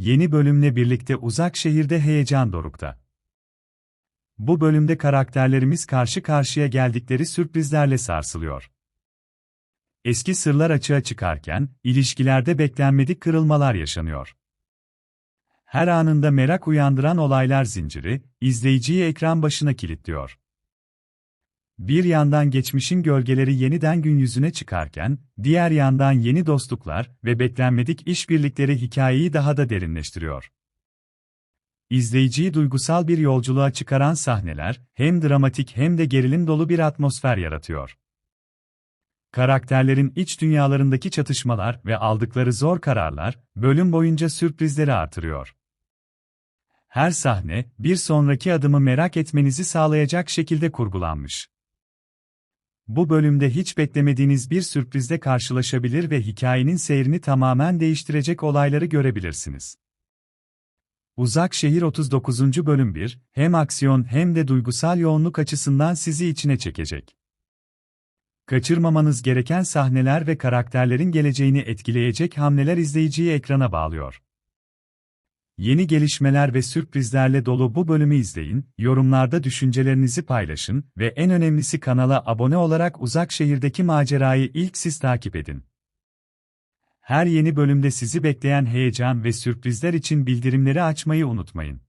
yeni bölümle birlikte uzak şehirde heyecan dorukta. Bu bölümde karakterlerimiz karşı karşıya geldikleri sürprizlerle sarsılıyor. Eski sırlar açığa çıkarken, ilişkilerde beklenmedik kırılmalar yaşanıyor. Her anında merak uyandıran olaylar zinciri, izleyiciyi ekran başına kilitliyor. Bir yandan geçmişin gölgeleri yeniden gün yüzüne çıkarken, diğer yandan yeni dostluklar ve beklenmedik işbirlikleri hikayeyi daha da derinleştiriyor. İzleyiciyi duygusal bir yolculuğa çıkaran sahneler, hem dramatik hem de gerilim dolu bir atmosfer yaratıyor. Karakterlerin iç dünyalarındaki çatışmalar ve aldıkları zor kararlar, bölüm boyunca sürprizleri artırıyor. Her sahne, bir sonraki adımı merak etmenizi sağlayacak şekilde kurgulanmış. Bu bölümde hiç beklemediğiniz bir sürprizle karşılaşabilir ve hikayenin seyrini tamamen değiştirecek olayları görebilirsiniz. Uzak Şehir 39. Bölüm 1, hem aksiyon hem de duygusal yoğunluk açısından sizi içine çekecek. Kaçırmamanız gereken sahneler ve karakterlerin geleceğini etkileyecek hamleler izleyiciyi ekrana bağlıyor. Yeni gelişmeler ve sürprizlerle dolu bu bölümü izleyin, yorumlarda düşüncelerinizi paylaşın ve en önemlisi kanala abone olarak uzak şehirdeki macerayı ilk siz takip edin. Her yeni bölümde sizi bekleyen heyecan ve sürprizler için bildirimleri açmayı unutmayın.